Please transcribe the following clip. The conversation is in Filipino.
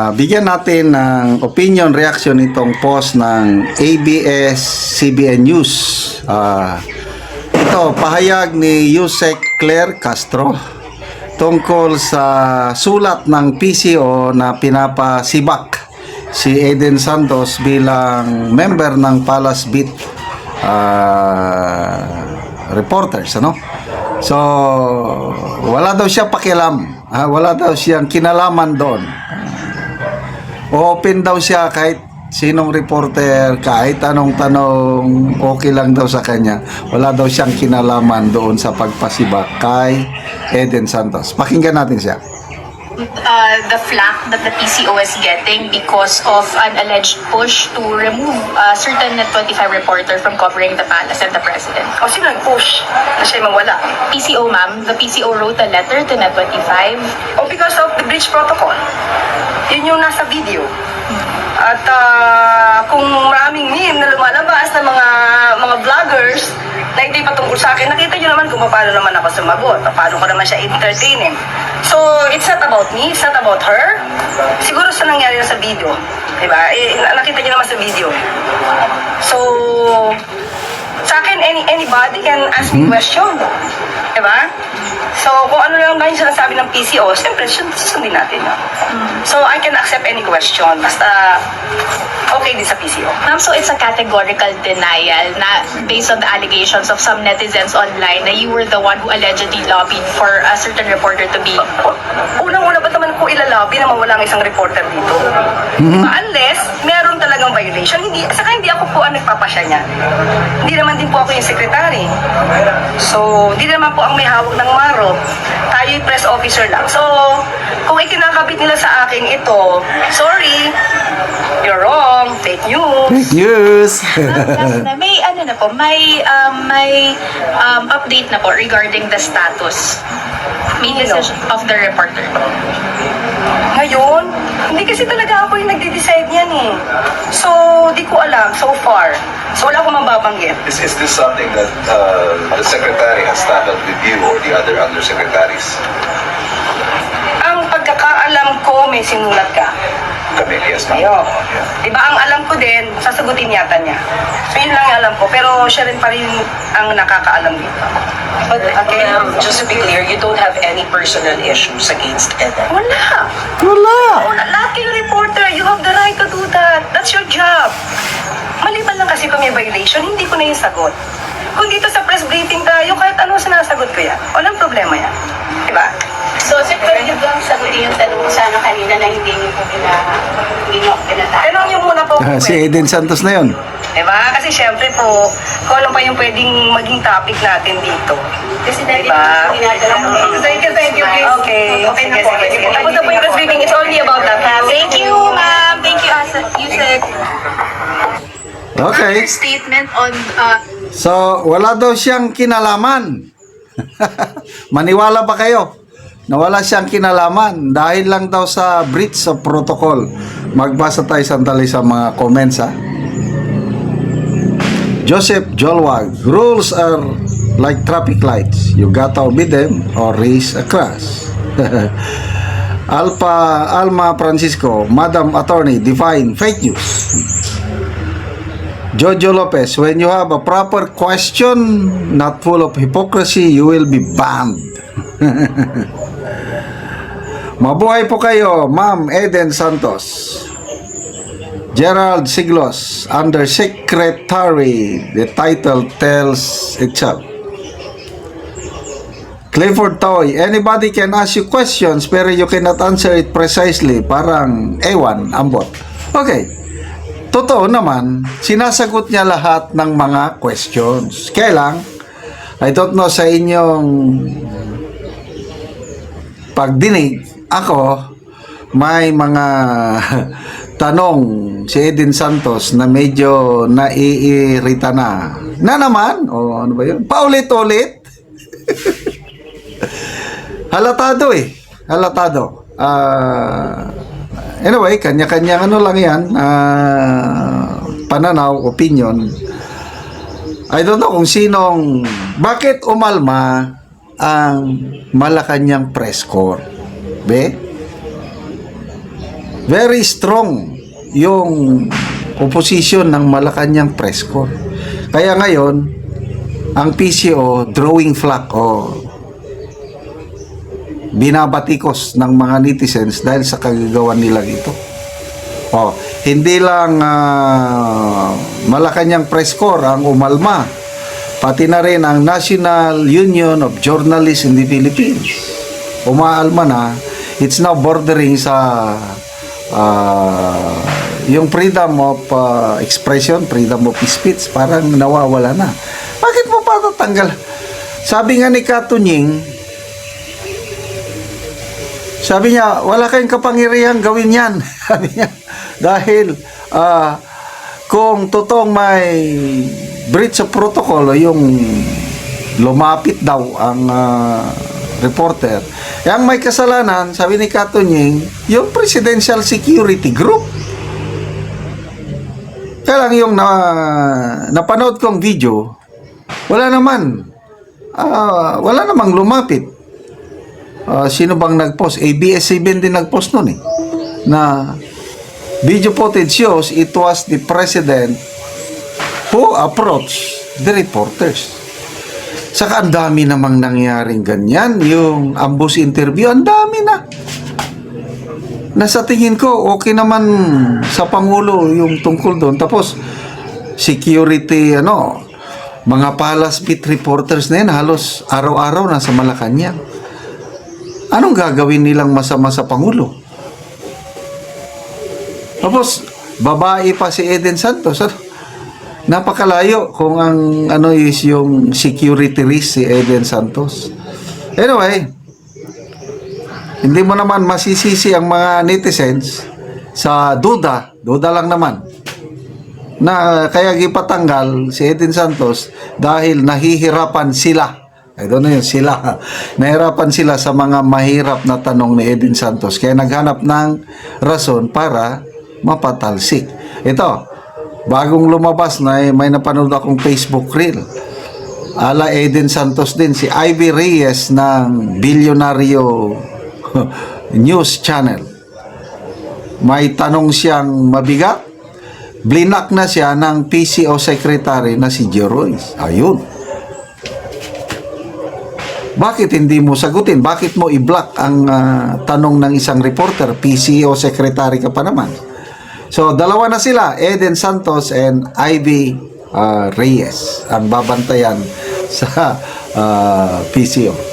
Ah, bigyan natin ng opinion reaction itong post ng ABS-CBN News. Ah, ito, pahayag ni Yusek Claire Castro tungkol sa sulat ng PCO na pinapasibak si Eden Santos bilang member ng Palace Beat ah, reporters ano so wala daw siya pakialam ah, wala daw siyang kinalaman doon open daw siya kahit sinong reporter, kahit anong tanong, okay lang daw sa kanya. Wala daw siyang kinalaman doon sa pagpasibak kay Eden Santos. Pakinggan natin siya. uh, the flack that the PCO is getting because of an alleged push to remove a certain Net25 reporter from covering the palace and the president. O sino nag-push na siya mawala? PCO, ma'am, the PCO wrote a letter to Net25 O because of the breach protocol. Yun yung nasa video. At ah, kung maraming meme na lumalabas ng mga mga vloggers na hindi patungkol sa akin, nakita nyo naman kung paano naman ako sumagot, paano ko naman siya entertainin. So, it's not about me, it's not about her. Siguro sa nangyari na sa video. Diba? Eh, nakita nyo naman sa video. So, sa akin, any, anybody can ask me question. Diba? So, kung ano lang ba yung sinasabi ng PCO, siyempre, sun- susundin natin. No? So, I can accept any question. Basta, okay din sa PCO. Ma'am, so it's a categorical denial na based on the allegations of some netizens online na you were the one who allegedly lobbied for a certain reporter to be Unang-una, ba't naman po ilalabi na mawala ang isang reporter dito? Diba? Unless, meron talagang violation. Hindi, saka hindi ako po ang nagpapasya niya. Hindi naman din po ako yung secretary. So, hindi naman po ang may hawak ng maro. Tayo yung press officer lang. So, kung ikinakabit nila sa akin ito, sorry, you're wrong, fake news. Fake news! Na, may ano na po, may um, may um, update na po regarding the status may Sino? decision of the reporter. Ngayon, hindi kasi talaga ako yung nagde-decide niyan eh. So, di ko alam so far. So, wala akong mababanggit. Is, is this something that uh, the secretary has tackled with you or the other undersecretaries? Ang pagkakaalam ko, may sinulat ka. Kami, yes, ma'am. Ayo. Yeah. Diba ang alam ko din, sasagutin yata niya. So, yun lang yung alam ko. Pero siya rin pa rin ang nakakaalam dito. But Okay. ma'am, just to be clear, you don't have any personal issues against Eden. Wala. Wala! Wala. Lahat kayo reporter, you have the right to do that. That's your job. Maliban lang kasi kung may violation, hindi ko na yung sagot. Kung dito sa press briefing tayo, kahit ano sinasagot ko yan. Walang problema yan. Diba? So, sir, pwede bang sagutin yung tanong ko sana kanina na hindi niyo po pina, hindi niyo? Tanong niyo muna po. Ah, si. Eden Santos na yun. Diba? Kasi syempre po, kung ano pa yung pwedeng maging topic natin dito. Kasi dati Diba? Thank you, thank you. Okay. Okay Sige, na po. sige, sige. Tapos Okay. Statement on uh, So, wala daw siyang kinalaman. Maniwala ba kayo? Na wala siyang kinalaman dahil lang daw sa breach of protocol. Magbasa tayo sandali sa mga comments ha. Joseph Jolwag, rules are like traffic lights. You gotta obey them or raise a crash. Alpha Alma Francisco, Madam Attorney, define fake news. Jojo Lopez, when you have a proper question not full of hypocrisy, you will be banned. Mabuhay po kayo, Ma'am Eden Santos. Gerald Siglos, Under Secretary, the title tells itself. Clifford Toy, anybody can ask you questions pero you cannot answer it precisely. Parang ewan, ambot. Okay. Totoo naman, sinasagot niya lahat ng mga questions. Kaya lang, I don't know sa inyong pagdinig, ako, may mga tanong si Eden Santos na medyo naiirita na. Na naman, o ano ba yun? Paulit-ulit. Halatado eh. Halatado. Ah... Anyway, kanya-kanya ano lang yan, ah, pananaw, opinion. I don't know kung sinong, bakit umalma ang Malacanang press corps? Be? very strong yung opposition ng Malacanang press corps. Kaya ngayon, ang PCO drawing flag o binabatikos ng mga netizens dahil sa kagagawan nila ito. Oh, hindi lang ah, Malacanang Press Corps ang umalma, pati na rin ang National Union of Journalists in the Philippines. Umaalma na, it's now bordering sa ah, yung freedom of ah, expression, freedom of speech, parang nawawala na. Bakit mo pa tatanggal? Sabi nga ni Katunying, sabi niya, wala kayong kapangyarihan gawin yan. Sabi niya, dahil ah, kung totoong may breach of protocol yung lumapit daw ang ah, reporter, yung may kasalanan, sabi ni Katunying, yung Presidential Security Group. Kaya lang yung na, napanood kong video, wala naman. Ah, wala namang lumapit. Ah, sino bang nag-post? ABS-CBN din nag-post nun eh. Na video footage shows it was the president who approached the reporters. Saka ang dami namang nangyaring ganyan. Yung ambush interview, ang dami na. Nasa tingin ko, okay naman sa Pangulo yung tungkol doon. Tapos, security, ano, mga palas beat reporters na yan, halos araw-araw nasa Malacanang. Anong gagawin nilang masama sa Pangulo? Tapos, babae pa si Eden Santos. Ano? Napakalayo kung ang ano is yung security risk si Eden Santos. Anyway, hindi mo naman masisisi ang mga netizens sa duda, duda lang naman, na kaya gipatanggal si Eden Santos dahil nahihirapan sila. I don't know yun, sila. Nahirapan sila sa mga mahirap na tanong ni Eden Santos. Kaya naghanap ng rason para mapatalsik. Ito, bagong lumabas na eh, may napanood akong Facebook reel. Ala Eden Santos din, si Ivy Reyes ng Bilyonaryo News Channel. May tanong siyang mabigat. Blinak na siya ng PCO Secretary na si Joe Royce. Ayun. Bakit hindi mo sagutin? Bakit mo i-block ang ah, tanong ng isang reporter? PCO secretary ka pa naman. So, dalawa na sila, Eden Santos and Ivy ah, Reyes, ang babantayan sa ah, PCO.